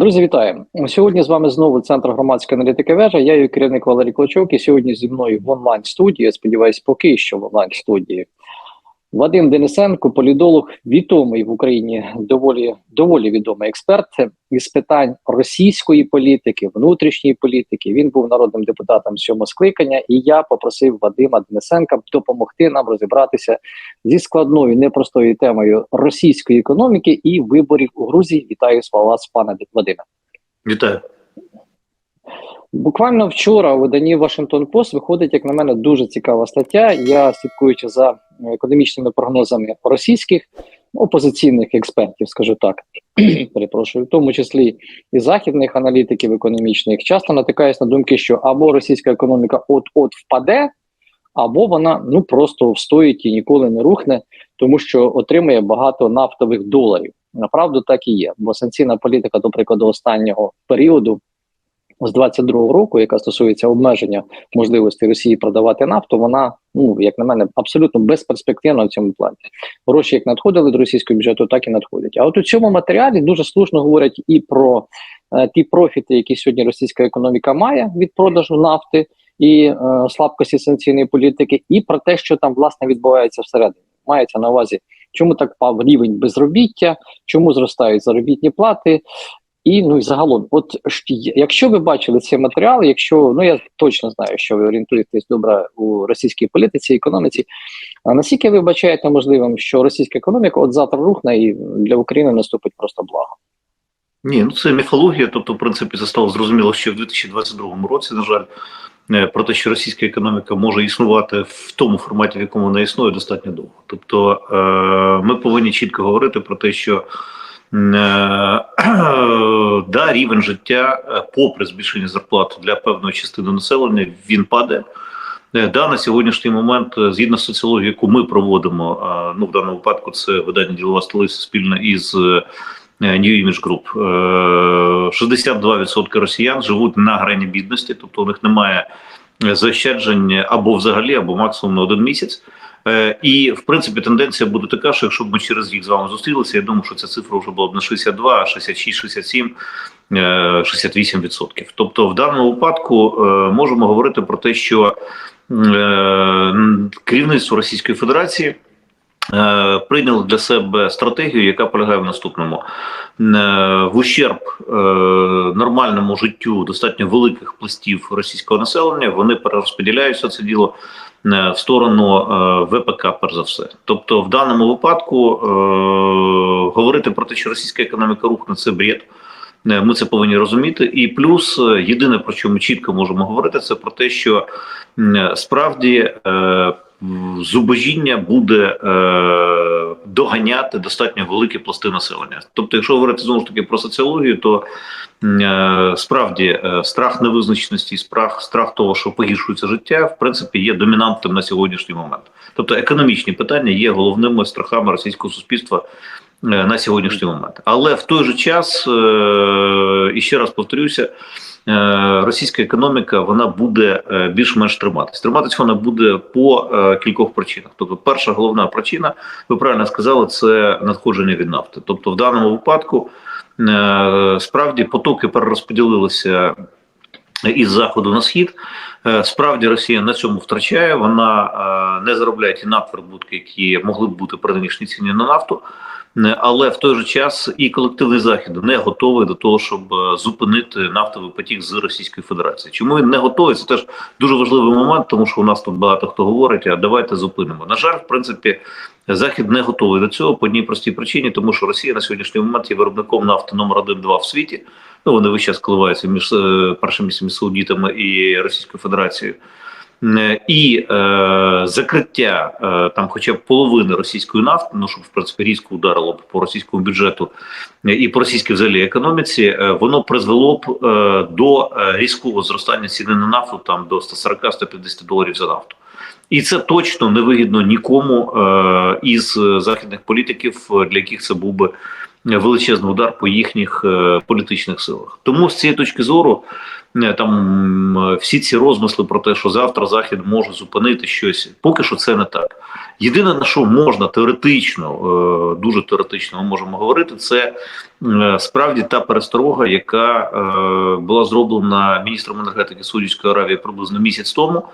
Друзі, вітаю сьогодні. З вами знову центр громадської аналітики вежа. Я її керівник Валерій Клочок. І сьогодні зі мною в онлайн студії. Я сподіваюся, поки що в онлайн студії. Вадим Денисенко, полідолог, відомий в Україні доволі доволі відомий експерт із питань російської політики, внутрішньої політики. Він був народним депутатом сьомого скликання, і я попросив Вадима Денисенка допомогти нам розібратися зі складною непростою темою російської економіки і виборів у Грузії. Вітаю вас, пане Вадиме. Вітаю. Буквально вчора у виданні Вашингтон Пост виходить, як на мене, дуже цікава стаття. Я слідкуючи за економічними прогнозами російських опозиційних експертів, скажу так, перепрошую, в тому числі і західних аналітиків економічних, часто натикаюсь на думки, що або російська економіка от-от впаде, або вона ну просто встоїть і ніколи не рухне, тому що отримує багато нафтових доларів. Направду так і є, бо санкційна політика, до прикладу, останнього періоду з 22-го року, яка стосується обмеження можливості Росії продавати нафту, вона ну як на мене абсолютно безперспективна в цьому плані. Гроші як надходили до російського бюджету, так і надходять. А от у цьому матеріалі дуже слушно говорять і про е, ті профіти, які сьогодні російська економіка має від продажу нафти і е, слабкості санкційної політики, і про те, що там власне відбувається всередині. Мається на увазі, чому так впав рівень безробіття, чому зростають заробітні плати, і ну і загалом, от якщо ви бачили цей матеріал, якщо ну я точно знаю, що ви орієнтуєтесь добре у російській політиці, економіці, а наскільки ви бачаєте можливим, що російська економіка от завтра рухне і для України наступить просто благо? Ні, ну це міфологія. Тобто, в принципі, це стало зрозуміло, що в 2022 році, на жаль, е, про те, що російська економіка може існувати в тому форматі, в якому вона існує, достатньо довго. Тобто, е, ми повинні чітко говорити про те, що. Е, да, рівень життя, е, попри збільшення зарплат для певної частини населення, він падає. Е, да, на сьогоднішній момент, згідно з соціологією, яку ми проводимо, ну в даному випадку це видання ділова столиця спільно із New Image Group, 62% росіян живуть на грані бідності, тобто у них немає заощаджень або взагалі, або максимум на один місяць. Е, і в принципі тенденція буде така, що якщо б ми через рік з вами зустрілися, я думаю, що ця цифра вже була б на 62, 66, 67, 68 відсотків. Тобто, в даному випадку е, можемо говорити про те, що е, керівництво Російської Федерації. Прийняли для себе стратегію, яка полягає в наступному в ущерб нормальному життю достатньо великих пластів російського населення. Вони перерозподіляються це діло в сторону е, ВПК, перш за все. Тобто, в даному випадку е, говорити про те, що російська економіка рухне, це бред. Ми це повинні розуміти. І плюс єдине про що ми чітко можемо говорити, це про те, що справді зубожіння буде доганяти достатньо великі пласти населення. Тобто, якщо говорити знову ж таки про соціологію, то е, справді е, страх невизначеності, страх страх того, що погіршується життя, в принципі, є домінантом на сьогоднішній момент. Тобто, економічні питання є головними страхами російського суспільства. Е, на сьогоднішній момент, але в той же час і ще раз повторюся, Е, російська економіка вона буде е, більш-менш триматись. Триматись вона буде по е, кількох причинах. Тобто, перша головна причина, ви правильно сказали, це надходження від нафти. Тобто, в даному випадку справді потоки перерозподілилися. Із заходу на схід справді Росія на цьому втрачає. Вона не заробляє ті надприбутки, які могли б бути при нинішній ціні на нафту. Е, але в той же час і колективний захід не готовий до того, щоб е, зупинити нафтовий потік з Російської Федерації. Чому він не готовий? Це теж дуже важливий момент, тому що у нас тут багато хто говорить, а давайте зупинимо. На жаль, в принципі, захід не готовий до цього по одній простій причині, тому що Росія на сьогоднішній момент є виробником нафти номер 1-2 в світі. Ну вони весь час коливаються між е, першими саудітами і Російською Федерацією. Е, і е, закриття е, там, хоча б половини російської нафти, ну щоб в принципі різко ударило б по російському бюджету е, і по російській взагалі економіці, е, воно призвело б е, до різкого зростання ціни на нафту там до 140-150 доларів за нафту. І це точно не вигідно нікому е, із західних політиків, для яких це був би величезний удар по їхніх е, політичних силах. Тому з цієї точки зору е, там всі ці розмисли про те, що завтра захід може зупинити щось, поки що це не так. Єдине на що можна теоретично, е, дуже теоретично ми можемо говорити, це справді та пересторога, яка була зроблена міністром енергетики Саудівської Аравії приблизно місяць тому.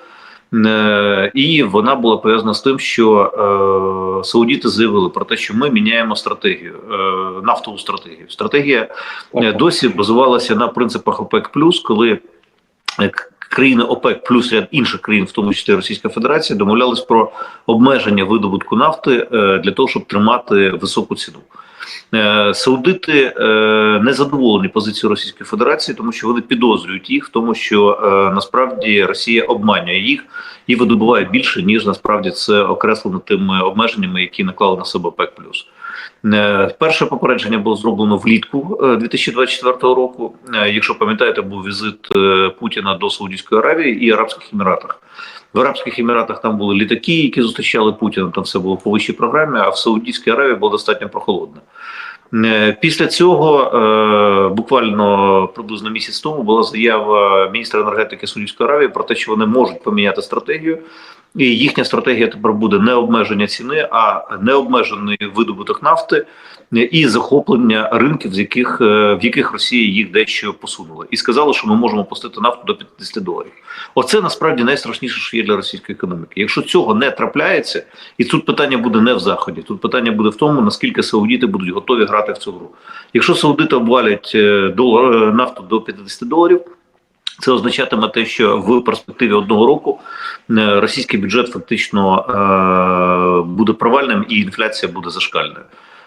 Е, І вона була пов'язана з тим, що е, саудіти заявили про те, що ми міняємо стратегію, е, нафтову стратегію. Стратегія досі базувалася на принципах ОПЕК+, коли країни ОПЕК плюс ряд інших країн, в тому числі Російська Федерація, домовлялись про обмеження видобутку нафти е, для того, щоб тримати високу ціну. Е, Саудити е, не задоволені позицією Російської Федерації, тому що вони підозрюють їх в тому, що е, насправді Росія обманює їх і видобуває більше, ніж насправді це окреслено тими обмеженнями, які наклали на себе ОПЕК+. Е, Перше попередження було зроблено влітку е, 2024 року. Якщо пам'ятаєте, був візит Путіна до Саудівської Аравії і Арабських Еміратах. В Арабських Еміратах там були літаки, які зустрічали Путіна. Там все було по вищій програмі. А в Саудівській Аравії було достатньо прохолодно. Е, Після цього е, буквально приблизно місяць тому була заява міністра енергетики Судівської Аравії про те, що вони можуть поміняти стратегію, і їхня стратегія тепер буде не обмеження ціни, а необмежений видобуток нафти і захоплення ринків, з яких е, в яких Росія їх дещо посунула, і сказали, що ми можемо пустити нафту до 50 доларів. Оце насправді найстрашніше, що є для російської економіки. Якщо цього не трапляється, і тут питання буде не в заході, тут питання буде в тому, наскільки саудіти будуть готові грати в цю гру. Якщо саудити обвалять е, долар е, нафту до 50 доларів. Це означатиме те, що в перспективі одного року е, російський бюджет фактично е, буде провальним і інфляція буде зашкальною.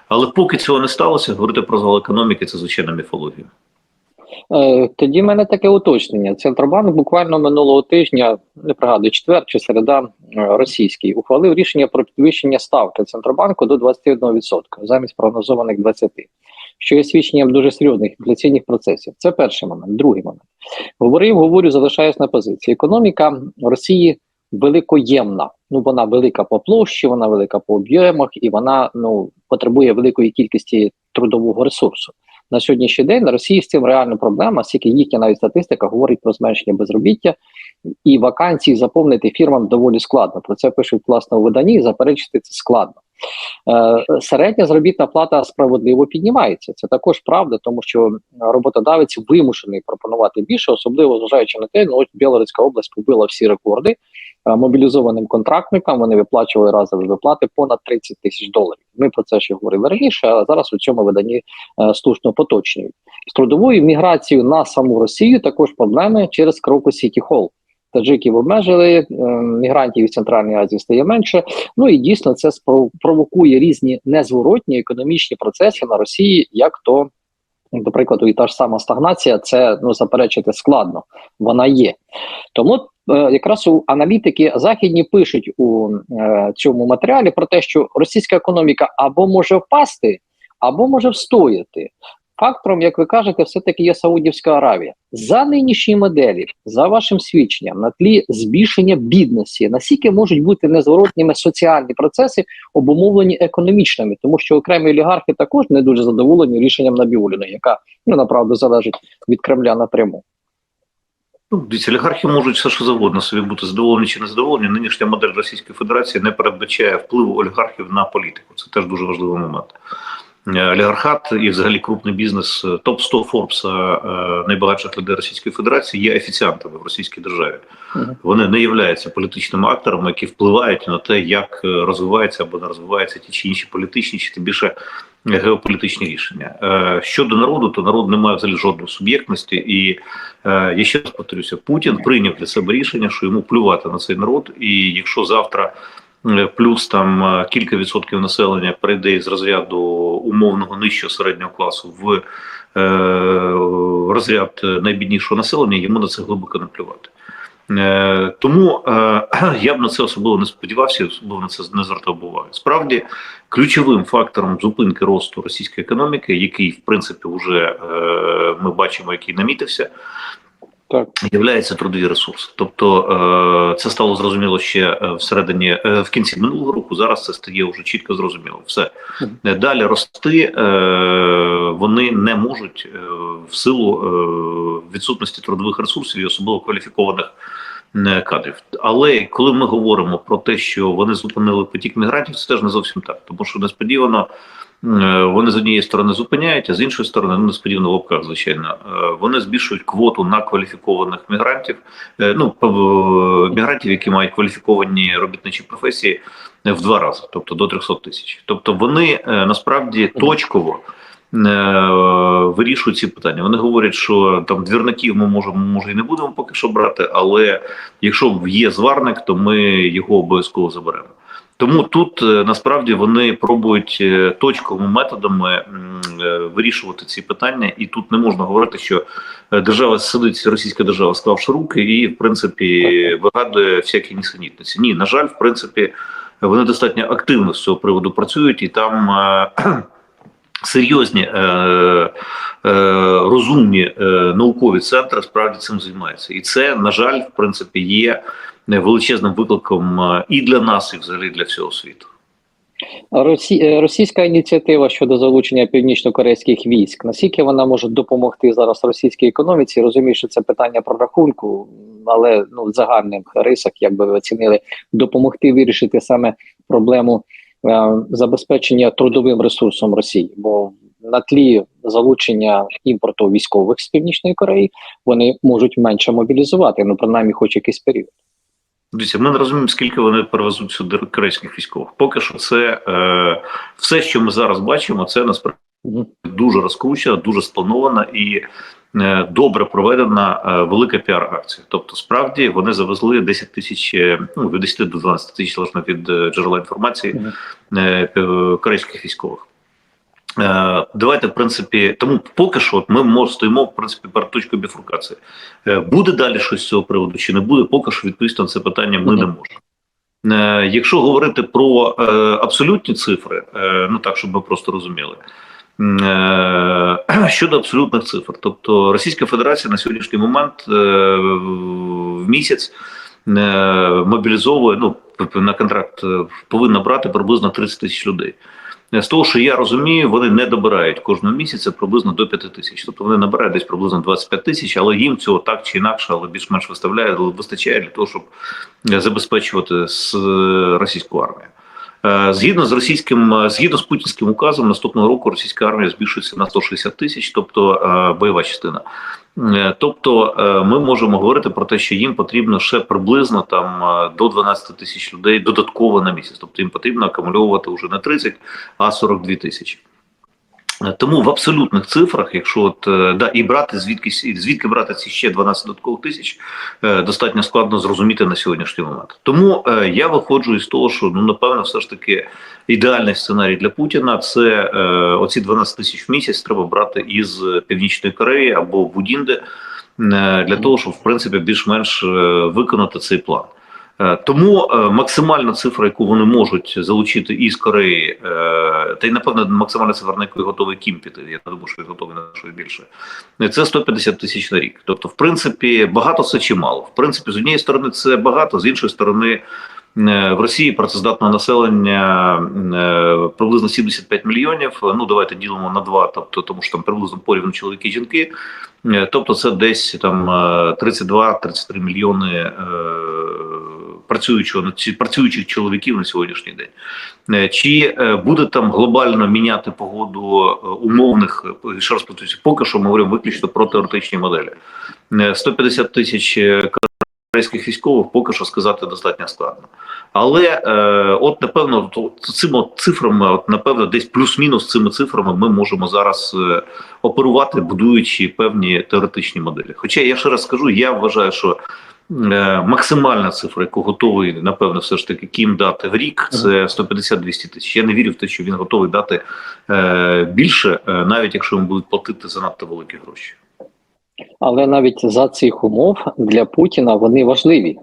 Але поки цього не сталося, говорити про зал економіки це звичайна міфологія. Е, Тоді в мене таке уточнення. Центробанк буквально минулого тижня, не пригадую, четвер чи середа російський, ухвалив рішення про підвищення ставки Центробанку до 21% замість прогнозованих 20%, що є свідченням дуже серйозних інфляційних процесів. Це перший момент. Другий момент. Говорив, говорю, залишаюсь на позиції. Економіка Росії великоємна. Ну, вона велика по площі, вона велика по об'ємах, і вона ну потребує великої кількості трудового ресурсу. На сьогоднішній день на Росії з цим реальна проблема, оскільки їхня навіть статистика говорить про зменшення безробіття і вакансії заповнити фірмам доволі складно. Про це пишуть власне у виданні, заперечити це складно. Е, середня заробітна плата справедливо піднімається. Це також правда, тому що роботодавець вимушений пропонувати більше, особливо зважаючи на те, ну от Білоруська область побила всі рекорди е, мобілізованим контрактникам. Вони виплачували разові виплати понад 30 тисяч доларів. Ми про це ще говорили раніше, а зараз у цьому виданні е, слушно поточнюють. З трудовою міграцією на саму Росію також проблеми через кроку Сіті Холл. Таджиків обмежили, е, мігрантів із Центральної Азії стає менше. Ну і дійсно це спро- провокує різні незворотні економічні процеси на Росії, як то, до прикладу, і та ж сама стагнація, це ну заперечити складно, вона є. Тому е, якраз у аналітики західні пишуть у е, цьому матеріалі про те, що російська економіка або може впасти, або може встояти. Фактором, як ви кажете, все-таки є Саудівська Аравія. За нинішні моделі, за вашим свідченням, на тлі збільшення бідності, наскільки можуть бути незворотніми соціальні процеси, обумовлені економічними, тому що окремі олігархи також не дуже задоволені рішенням Набіуліна, яка ну направду залежить від Кремля напряму. Ну, дивіться, олігархи можуть все що завгодно собі бути задоволені чи не задоволені. Нинішня модель Російської Федерації не передбачає впливу олігархів на політику. Це теж дуже важливий момент. Е, Олігархат і взагалі крупний бізнес е, топ 100 Форбса е, найбагатших людей Російської Федерації є офіціантами в російській державі. Вони не являються політичними акторами, які впливають на те, як розвиваються або не розвиваються ті чи інші політичні, чи тим більше геополітичні рішення. Щодо народу, то народ не має взагалі жодної суб'єктності. І я ще раз повторюся, Путін прийняв для себе рішення, що йому плювати на цей народ. І якщо завтра плюс там е, кілька відсотків населення перейде із розряду умовного нижчого середнього класу в е, розряд найбіднішого населення, йому на це глибоко наплювати. Е, Тому е, я б на це особливо не сподівався, особливо на це не звертав уваги. Справді, ключовим фактором зупинки росту російської економіки, який в принципі вже е, ми бачимо, який намітився, Так. являється трудові ресурси. Тобто е, це стало зрозуміло ще е, всередині е, в кінці минулого року. Зараз це стає вже чітко зрозуміло. Все далі рости вони не можуть в силу відсутності трудових ресурсів і особливо кваліфікованих. Кадрів, але коли ми говоримо про те, що вони зупинили потік мігрантів, це теж не зовсім так, тому що несподівано вони з однієї сторони зупиняють, а з іншої сторони, ну несподівано в лапках, звичайно, е, вони збільшують квоту на кваліфікованих мігрантів, е, ну мігрантів, які мають кваліфіковані робітничі професії, е, в два рази, тобто до 300 тисяч. Тобто вони е, насправді точково. е, Вирішують ці питання. Вони говорять, що там двірників ми можемо, може і не будемо поки що брати, але якщо є зварник, то ми його обов'язково заберемо. Тому тут е, насправді вони пробують е, точковими методами е, вирішувати ці питання, і тут не можна говорити, що держава сидить, російська держава, склавши руки, і в принципі вигадує всякі нісенітниці. Ні, на жаль, в принципі, вони достатньо активно з цього приводу працюють, і там серйозні розумні наукові центри справді цим займаються, і це на жаль, в принципі, є величезним викликом е, і для нас, і взагалі для всього світу. Росі... е, Російська ініціатива щодо залучення північно-корейських військ. Наскільки вона може допомогти зараз російській економіці? Розумію, що це питання прорахунку, але ну в загальних рисах, як би ви оцінили, допомогти вирішити саме проблему е, забезпечення трудовим ресурсом Росії, бо на тлі залучення імпорту військових з північної Кореї вони можуть менше мобілізувати, ну принаймні, хоч якийсь період. Дивіться, ми не розуміємо, скільки вони перевезуть сюди корейських військових. Поки що, це е, все, що ми зараз бачимо, це насправді дуже розкручена, дуже спланована і е, добре проведена е, велика піар-акція. Тобто, справді вони завезли 10 тисяч, е, ну від 10 до 12 тисяч залежно від е, джерела інформації е, корейських військових. Е, Давайте, в принципі, тому поки що ми мож- стоїмо в принципі перед точкою біфуркації. Е, Буде далі щось з цього приводу чи не буде, поки що відповісти на це питання ми не можемо. Е, Якщо говорити про абсолютні цифри, ну так, щоб ми просто розуміли. Щодо абсолютних цифр, тобто Російська Федерація на сьогоднішній момент в місяць мобілізовує ну на контракт повинна брати приблизно 30 тисяч людей. З того, що я розумію, вони не добирають кожного місяця приблизно до 5 тисяч. Тобто вони набирають десь приблизно 25 тисяч, але їм цього так чи інакше, але більш-менш виставляє, вистачає для того, щоб забезпечувати е, російську армію. Е, Згідно з російським, е, згідно з путінським указом, наступного року російська армія збільшується на 160 тисяч, тобто бойова частина. Е, Тобто е, ми можемо говорити про те, що їм потрібно ще приблизно там е, до 12 тисяч людей додатково на місяць. Тобто їм потрібно акумульовувати вже не 30, а 42 тисячі. Тому в абсолютних цифрах, якщо от да і брати звідки звідки брати ці ще 12 додаткових тисяч, достатньо складно зрозуміти на сьогоднішній момент. Тому я виходжу із того, що ну напевно, все ж таки ідеальний сценарій для Путіна це е, оці 12 тисяч в місяць треба брати із Північної Кореї або Будінде е, для того, щоб в принципі більш-менш е, виконати цей план. Е, Тому е, максимальна цифра, яку вони можуть залучити із Кореї, е, та й напевно максимальна цифра, на яку готовий Кім піти, я не думаю, що він готовий на щось більше. е, Це 150 тисяч на рік. Тобто, в принципі, багато це чи мало. В принципі, з однієї сторони, це багато, з іншої сторони, в Росії працездатного населення е, приблизно 75 мільйонів. Ну давайте ділимо на два, тобто тому що там приблизно порівну чоловіки і жінки. Е, Тобто, це десь там е, 32-33 мільйони е, працюючого працюючих чоловіків на сьогоднішній день. Е, Чи е, буде там глобально міняти погоду е, умовних е, ще раз поки що ми говоримо виключно про теоретичні моделі. Е, 150 тисяч корейських військових поки що сказати достатньо складно. Але е, от напевно, от цими от цифрами, от напевно, десь плюс-мінус цими цифрами ми можемо зараз е, оперувати, будуючи певні теоретичні моделі. Хоча я ще раз скажу, я вважаю, що е, максимальна цифра, яку готовий, напевно, все ж таки Кім дати в рік, це 150-200 тисяч. Я не вірю в те, що він готовий дати е, більше, е, навіть якщо йому будуть платити занадто великі гроші. Але навіть за цих умов для Путіна вони важливі.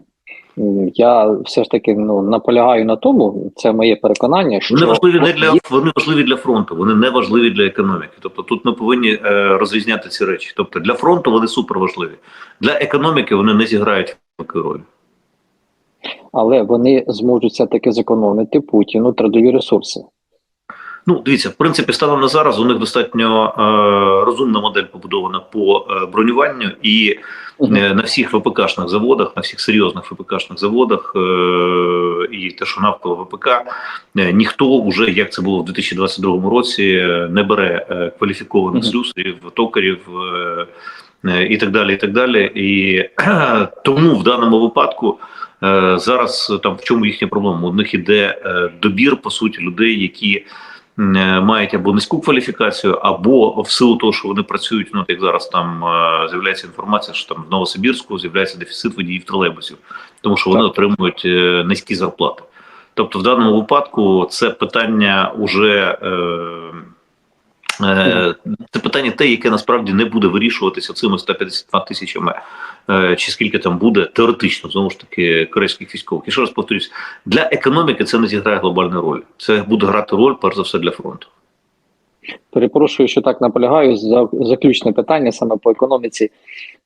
я все ж таки ну наполягаю на тому, це моє переконання, що Вони важливі не для вони важливі для фронту, вони не важливі для економіки. Тобто тут ми повинні е, розрізняти ці речі. Тобто для фронту вони супер важливі. Для економіки вони не зіграють великої ролі. але вони зможуть все таки зекономити Путіну трудові ресурси. Ну, дивіться, в принципі, станом на зараз у них достатньо е, розумна модель побудована по е, бронюванню, і е, на всіх ВПКшних заводах, на всіх серйозних ВПКшних заводах е, і те, що навколо ВПК, е, ніхто вже, як це було в 2022 році, не бере е, кваліфікованих слюсарів, токарів. е, е, І так далі, і так далі. І тому в даному випадку е, зараз там в чому їхня проблема? У них іде е, добір по суті людей, які мають або низьку кваліфікацію, або в силу того, що вони працюють. Ну як зараз там е, з'являється інформація, що там в Новосибірську з'являється дефіцит водіїв тролейбусів, тому що вони Так. отримують е, низькі зарплати. Тобто, в даному випадку це питання уже. Е, Е, Це питання те, яке насправді не буде вирішуватися цими 152 тисячами, е, чи скільки там буде теоретично, знову ж таки, корейських військових. І ще раз повторюсь, для економіки це не зіграє глобальну роль. Це буде грати роль, перш за все, для фронту. Перепрошую, що так наполягаю. За заключне питання саме по економіці.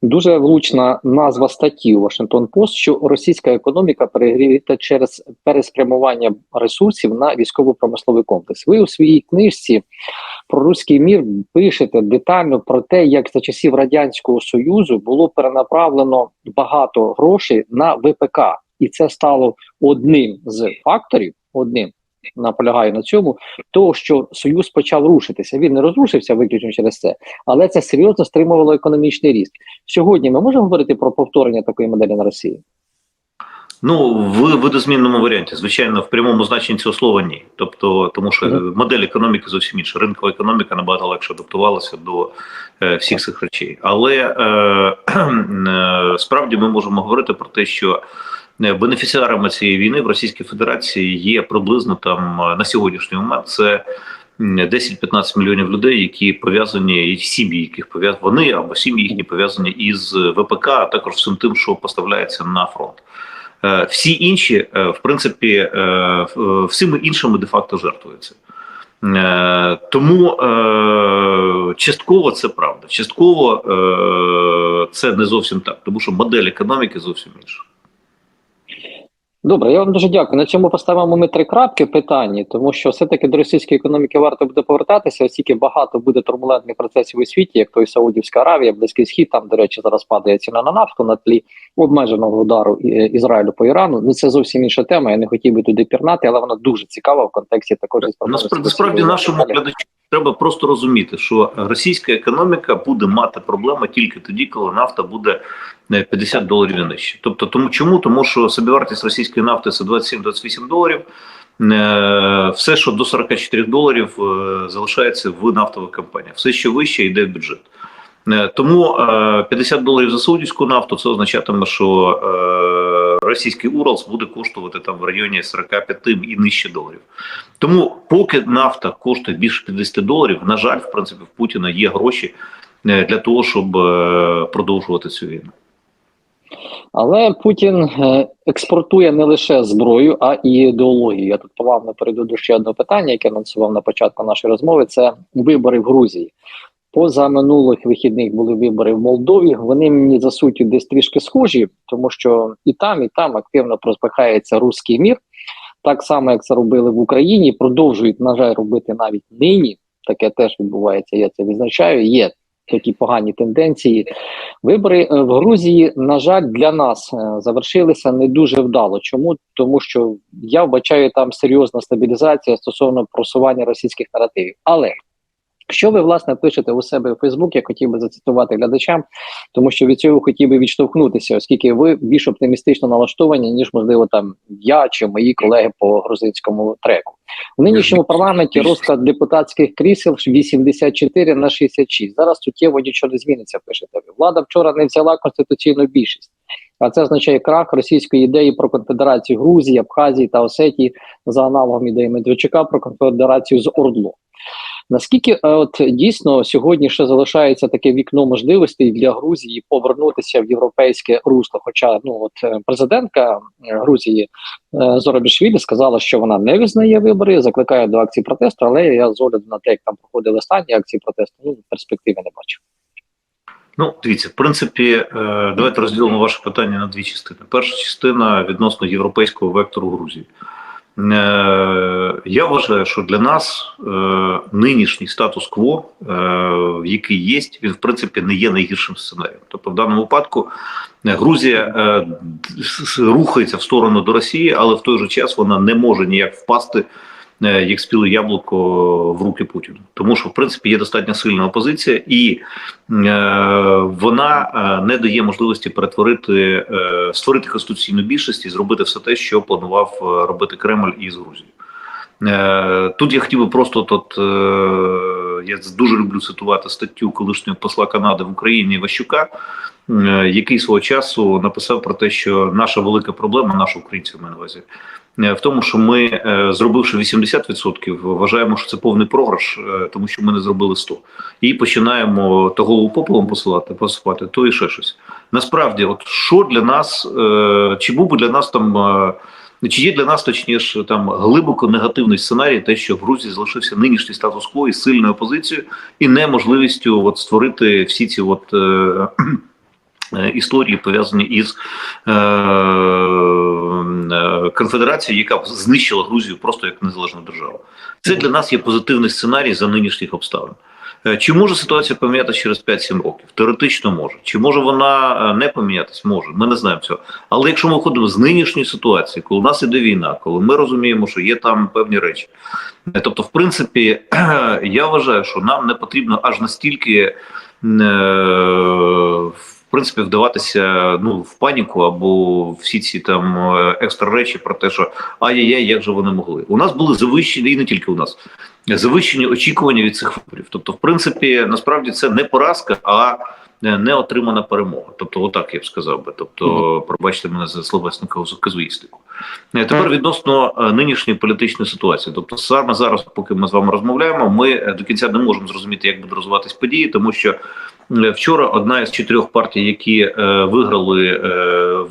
Дуже влучна назва статті у Вашингтон Пост, що російська економіка перегріта через переспрямування ресурсів на військово-промисловий комплекс. Ви у своїй книжці про руський мір пишете детально про те, як за часів радянського союзу було перенаправлено багато грошей на ВПК, і це стало одним з факторів. Одним наполягаю на цьому, того, що союз почав рушитися. Він не розрушився виключно через це, але це серйозно стримувало економічний ріст. Сьогодні ми можемо говорити про повторення такої моделі на Росії. Ну, в видозмінному варіанті, звичайно, в прямому значенні цього слова ні. Тобто, тому що модель економіки зовсім інша. Ринкова економіка набагато легше адаптувалася до е, всіх цих речей. Але е, е, справді ми можемо говорити про те, що бенефіціарами цієї війни в Російській Федерації є приблизно там е, на сьогоднішній момент це. м, 10-15 мільйонів людей, які пов'язані, сім'ї, яких пов'язані вони або сім'ї їхні пов'язані із ВПК, а також всім тим, що поставляється на фронт. Е, Всі інші, е, в принципі, е, всіми іншими де-факто жертвуються. Е, Тому е, частково це правда. Частково е, це не зовсім так, тому що модель економіки зовсім інша. Добре, я вам дуже дякую. На цьому поставимо ми три крапки в питанні, тому що все-таки до російської економіки варто буде повертатися, оскільки багато буде турбулентних процесів у світі, як той Саудівська Аравія, Близький Схід. Там, до речі, зараз падає ціна на нафту на тлі обмеженого удару е, Ізраїлю по Ірану. Ну це зовсім інша тема. Я не хотів би туди пірнати, але вона дуже цікава в контексті також насправді нашому глядачу треба просто розуміти, що російська економіка буде мати проблеми тільки тоді, коли нафта буде е, 50 доларів і нижче. Тобто, тому чому? Тому що собівартість російської нафти це 27-28 доларів. Е, Все, що до 44 доларів, е, залишається в нафтових компаніях. Все, що вище, йде в бюджет. Е, Тому е, 50 доларів за саудівську нафту це означатиме, що е, російський Уралс буде коштувати там в районі 45 і нижче доларів. Тому, поки нафта коштує більше 50 доларів, на жаль, в принципі, в Путіна є гроші е, для того, щоб е, продовжувати цю війну. Але Путін е, експортує не лише зброю, а і ідеологію. Я тут плавно перейду до ще одного питання, яке анонсував на початку нашої розмови. Це вибори в Грузії. Поза минулих вихідних були вибори в Молдові. Вони мені за суттю десь трішки схожі, тому що і там, і там активно проспихається руський мір, так само як це робили в Україні. Продовжують на жаль робити навіть нині. Таке теж відбувається. Я це відзначаю. Є такі погані тенденції. Вибори е, в Грузії, на жаль, для нас е, завершилися не дуже вдало. Чому? Тому що я вбачаю там серйозна стабілізація стосовно просування російських наративів. Але що ви власне пишете у себе у Фейсбук, я хотів би зацитувати глядачам, тому що від цього хотів би відштовхнутися, оскільки ви більш оптимістично налаштовані, ніж можливо там я чи мої колеги по грузинському треку. У нинішньому парламенті розклад депутатських крісел 84 на 66. Зараз суттєво нічого не зміниться. Пишете ви. Влада вчора не взяла конституційну більшість. А це означає крах російської ідеї про конфедерацію Грузії, Абхазії та Осетії за аналогом ідеї Медведчука про конфедерацію з Ордло. Наскільки е, от дійсно сьогодні ще залишається таке вікно можливостей для Грузії повернутися в європейське русло? Хоча ну от е, президентка е, Грузії Зорабішвілі сказала, що вона не визнає вибори, закликає до акції протесту, але я з огляду на те, як там проходили останні акції протесту, ну перспективи не бачу. Ну, дивіться, в принципі, е, давайте розділимо ваше питання на дві частини. Перша частина відносно європейського вектору Грузії. Е, Я вважаю, що для нас е, нинішній статус-кво, який є, він в принципі не є найгіршим сценарієм. Тобто, в даному випадку Грузія рухається в сторону до Росії, але в той же час вона не може ніяк впасти як спіле яблуко в руки Путіну, тому що в принципі є достатньо сильна опозиція, і е, вона е, не дає можливості перетворити е, створити конституційну більшість і зробити все те, що планував е, робити Кремль із Грузією. Е, Тут я хотів би просто тут е, я дуже люблю цитувати статтю колишнього посла Канади в Україні Ващука, е, який свого часу написав про те, що наша велика проблема, наша українців на увазі, е, в тому, що ми, е, зробивши 80%, вважаємо, що це повний програш, тому що ми не зробили 100%. І починаємо то голову попелом посилати, посипати, то і ще щось. Насправді, от що для нас, чи був би для нас там. Е, чи є для нас точніше там глибоко негативний сценарій, те, що в Грузії залишився нинішній статус-кво із сильною опозицією і неможливістю от створити всі ці от е, е, історії пов'язані із е, е, конфедерацією, яка знищила Грузію просто як незалежну державу. Це для нас є позитивний сценарій за нинішніх обставин. Е, Чи може ситуація помінятися через 5-7 років? Теоретично може. Чи може вона е, не помінятися? Може. Ми не знаємо цього. Але якщо ми виходимо з нинішньої ситуації, коли у нас іде війна, коли ми розуміємо, що є там певні речі. е, Тобто, в принципі, я вважаю, що нам не потрібно аж настільки в принципі вдаватися ну, в паніку або всі ці там е, екстра речі про те, що ай-яй-яй, як же вони могли. У нас були завищені, і не тільки у нас, завищені очікування від цих виборів. Тобто, в принципі, насправді це не поразка, а е, не отримана перемога. Тобто, отак я б сказав би. Тобто, пробачте мене за словеснику казуїстику. Е, Тепер відносно нинішньої політичної ситуації. Тобто, саме зараз, поки ми з вами розмовляємо, ми до кінця не можемо зрозуміти, як будуть розвиватись події, тому що вчора одна із чотирьох партій, які е, виграли, е,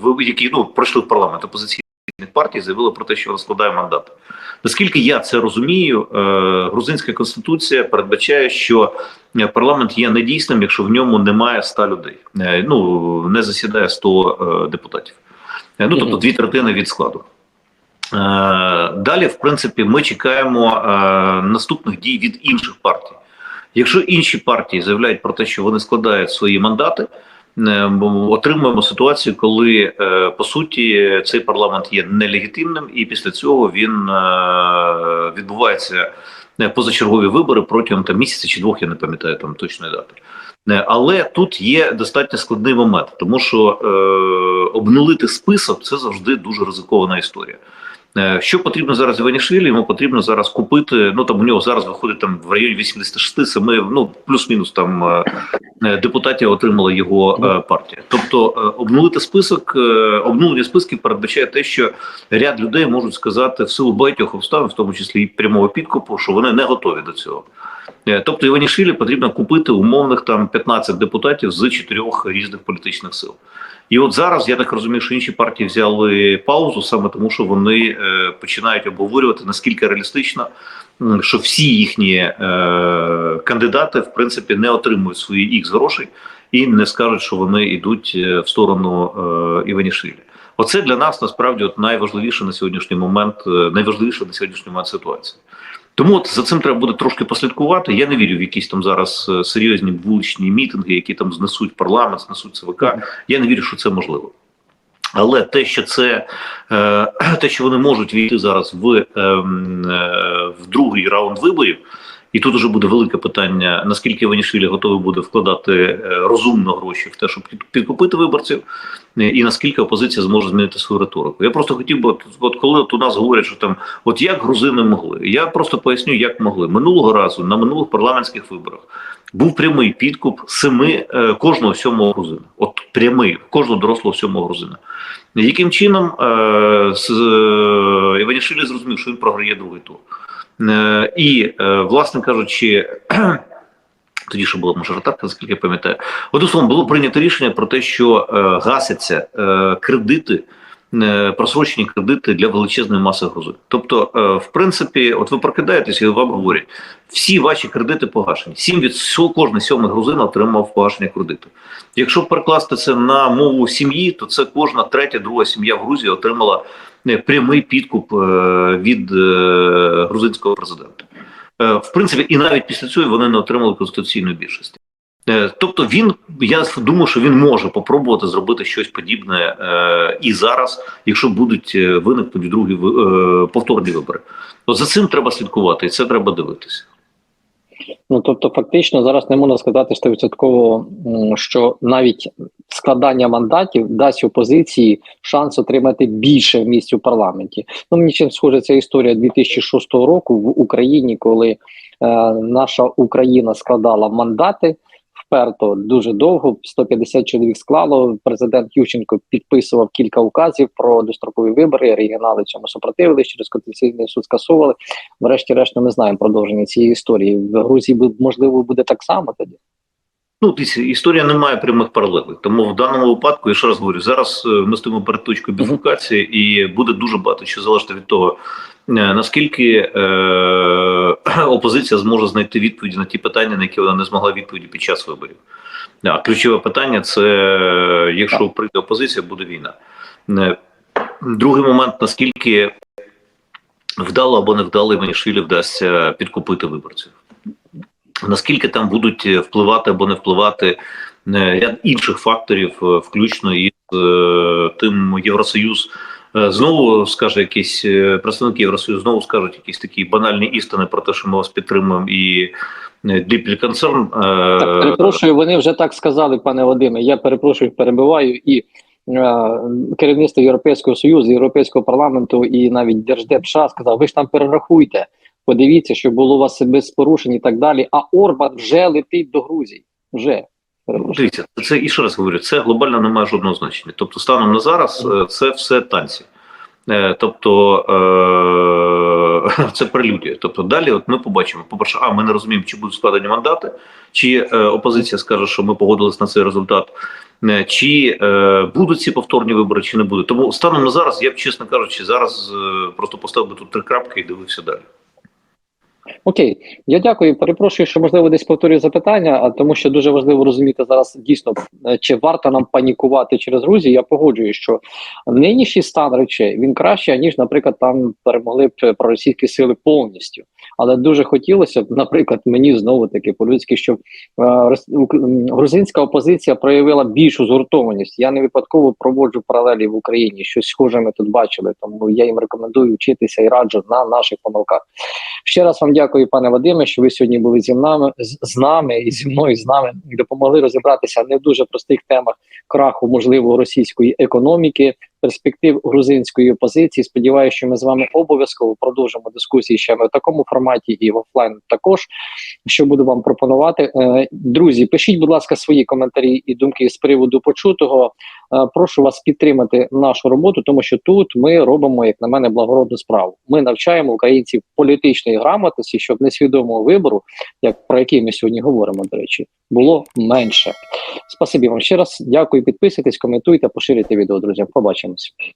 в які ну пройшли в парламент опозиційних партій, заявила про те, що розкладає мандат. Наскільки я це розумію, е, грузинська конституція передбачає, що парламент є недійсним, якщо в ньому немає 100 людей. Ну не засідає 100 е, депутатів. Ну тобто дві третини від складу. Далі, в принципі, ми чекаємо наступних дій від інших партій. Якщо інші партії заявляють про те, що вони складають свої мандати, е, отримуємо ситуацію, коли е, по суті цей парламент є нелегітимним, і після цього він е, відбувається е, позачергові вибори протягом там місяця чи двох, я не пам'ятаю там точної дати. Але тут є достатньо складний момент, тому що е, обнулити список це завжди дуже ризикована історія. Е, Що потрібно зараз Іванішвілі? Йому потрібно зараз купити. Ну там у нього зараз виходить там в районі 86-7, ну плюс-мінус там е, е, депутатів отримала його е, партія. Тобто обнулити список, обнулення списків передбачає те, що ряд людей можуть сказати в силу багатьох обставин, в тому числі і прямого підкупу, що вони не готові до цього. Е, Тобто Іванішвілі потрібно купити умовних там 15 депутатів з чотирьох різних політичних сил. І от зараз я так розумію, що інші партії взяли паузу саме тому, що вони е, починають обговорювати наскільки реалістично, що всі їхні е, кандидати в принципі не отримують свої ікс грошей і не скажуть, що вони йдуть е, в сторону е, Іванішвілі. Оце для нас насправді от найважливіше на сьогоднішній момент, найважливіше на сьогоднішній момент ситуація. Тому от за цим треба буде трошки послідкувати. Я не вірю в якісь там зараз е, серйозні вуличні мітинги, які там знесуть парламент, знесуть ЦВК. Я не вірю, що це можливо. Але те, що це е, те, що вони можуть війти зараз в, ем, е, в другий раунд виборів, і тут уже буде велике питання: наскільки Іванішвілі готовий буде вкладати е, розумно гроші в те, щоб підкупити виборців, е, і наскільки опозиція зможе змінити свою риторику. Я просто хотів би, от, коли от у нас говорять, що там от як грузини могли, я просто поясню, як могли минулого разу на минулих парламентських виборах. Був прямий підкуп семи е, кожного сьомого грузина. От прямий кожного дорослого сьомого грузина. Яким чином е, з, е, Іванішвілі зрозумів, що він програє другий тур. Е, і, е, власне кажучи, тоді ще була мажоритарка, наскільки я пам'ятаю. Одним словом, було прийнято рішення про те, що е, гасяться кредити, просрочені кредити для величезної маси грузин. Тобто, е, в принципі, от ви прокидаєтесь і вам говорять, всі ваші кредити погашені. Сім від кожний сьомий грузин отримав погашення кредиту. Якщо перекласти це на мову сім'ї, то це кожна третя, друга сім'я в Грузії отримала е, прямий підкуп е, від е, грузинського президента. Е, В принципі, і навіть після цього вони не отримали конституційної більшості. Е, Тобто, він я думаю, що він може попробувати зробити щось подібне е, і зараз, якщо будуть е, виникнуть другі е, повторні вибори. От за цим треба слідкувати, і це треба дивитися. Ну тобто, фактично, зараз не можна сказати стовідсотково, що навіть складання мандатів дасть опозиції шанс отримати більше місць у парламенті. Ну мені чим схоже ця історія 2006 року в Україні, коли е, наша Україна складала мандати. Вперто дуже довго 150 чоловік склало. Президент Ющенко підписував кілька указів про дострокові вибори. Регіонали цьому супротивились, через конституційний суд скасували. Врешті-решт, ми знаємо продовження цієї історії. В Грузії можливо буде так само тоді. Ну, історія не має прямих паралелей. Тому в даному випадку, я ще раз говорю, зараз е, ми стоїмо перед точкою біфуркації, і буде дуже багато що залежати від того, е, наскільки е, опозиція зможе знайти відповіді на ті питання, на які вона не змогла відповіді під час виборів. А ключове питання це е, якщо прийде опозиція, буде війна. Другий момент, наскільки вдало або невдало Іванішвілі вдасться підкупити виборців. Наскільки там будуть е, впливати або не впливати е, ряд інших факторів, е, включно із тим Євросоюз знову скаже якісь представники Євросоюзу, знову скажуть якісь такі банальні істини про те, що ми вас підтримуємо і концерн. Так, перепрошую, вони вже так сказали, пане Вадиме. Я перепрошую, перебиваю і. Керівництво Європейського Союзу, Європейського парламенту і навіть Держдеп США сказав, ви ж там перерахуйте, подивіться, що було у вас без порушень і так далі. А Орбан вже летить до Грузії. Вже. Дивіться, це і ще раз говорю, це глобально не має жодного значення. Тобто, станом на зараз е, це все танці. Е, Тобто е, це прелюдія. Тобто далі, от ми побачимо, по-перше, а ми не розуміємо, чи будуть складені мандати, чи опозиція скаже, що ми погодились на цей результат, чи будуть ці повторні вибори, чи не будуть. Тому станом на зараз, я б чесно кажучи, зараз просто поставив би тут три крапки і дивився далі. Окей, я дякую. Перепрошую, що можливо десь повторюю запитання, а тому що дуже важливо розуміти зараз дійсно е, чи варто нам панікувати через Грузію. Я погоджуюсь, що нинішній стан речей він краще, ніж, наприклад, там перемогли б проросійські сили повністю. Але дуже хотілося б, наприклад, мені знову таки по-людськи, щоб е, грузинська опозиція проявила більшу згуртованість. Я не випадково проводжу паралелі в Україні. Щось схоже ми тут бачили. Тому я їм рекомендую вчитися і раджу на наших помилках. Ще раз вам дякую, пане Вадиме, що ви сьогодні були зі нами з нами і зі мною з нами. І допомогли розібратися не в дуже простих темах краху можливо російської економіки, перспектив грузинської опозиції. Сподіваюся, що ми з вами обов'язково продовжимо дискусії ще в такому форматі і в офлайн також. Що буду вам пропонувати, Е, друзі? Пишіть, будь ласка, свої коментарі і думки з приводу почутого. Е, Прошу вас підтримати нашу роботу, тому що тут ми робимо, як на мене, благородну справу. Ми навчаємо українців політичної грамотності, щоб несвідомого вибору, як про який ми сьогодні говоримо, до речі, було менше. Спасибі вам ще раз. Дякую. Підписуйтесь, коментуйте, поширюйте відео, друзі. systems.